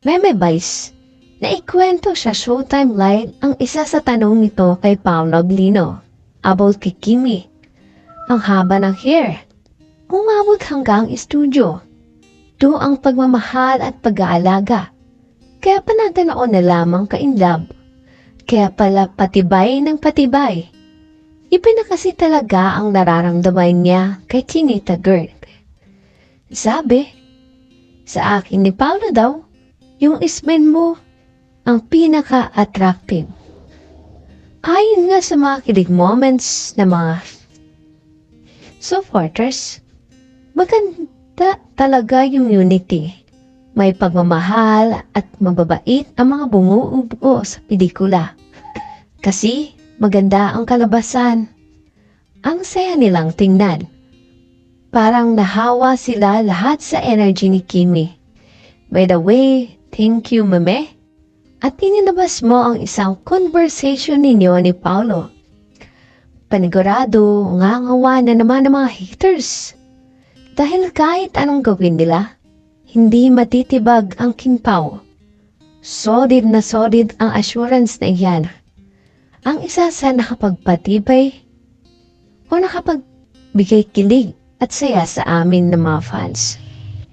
Meme Vice, naikwento sa Showtime Live ang isa sa tanong nito kay Paolo Aglino about kay Kimi. Ang haba ng hair. Umabot hanggang studio. Do ang pagmamahal at pag-aalaga. Kaya panatanaon na lamang ka in love. Kaya pala patibay ng patibay. Iba na kasi talaga ang nararamdaman niya kay Chinita Girl. Sabi, sa akin ni Paolo daw, yung ismen mo ang pinaka-attractive. Ayon nga sa mga kilig moments na mga supporters, maganda talaga yung unity. May pagmamahal at mababait ang mga bumuubuo sa pelikula. Kasi maganda ang kalabasan. Ang saya nilang tingnan. Parang nahawa sila lahat sa energy ni Kimi. By the way, thank you, Mame. At tinilabas mo ang isang conversation ninyo ni Paulo. Panigurado, ngangawa na naman ng mga haters. Dahil kahit anong gawin nila, hindi matitibag ang Kinpao. Solid na solid ang assurance na iyan. Ang isa sa nakapagpatibay o nakapagbigay kilig at saya sa amin ng mga fans.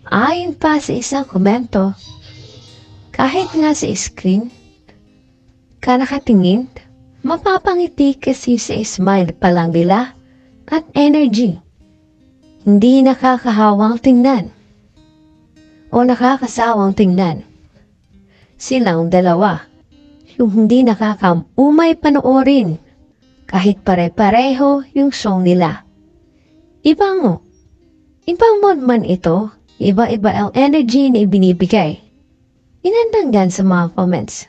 Ayon pa sa isang komento, kahit nga sa screen, ka nakatingin, mapapangiti kasi sa smile pa lang nila at energy. Hindi nakakahawang tingnan o nakakasawang tingnan. Silang dalawa, yung hindi nakakamumay panoorin kahit pare-pareho yung song nila. Ibang mo, ibang mood man ito, iba-iba ang energy na ibinibigay. Inandangan sa mga comments.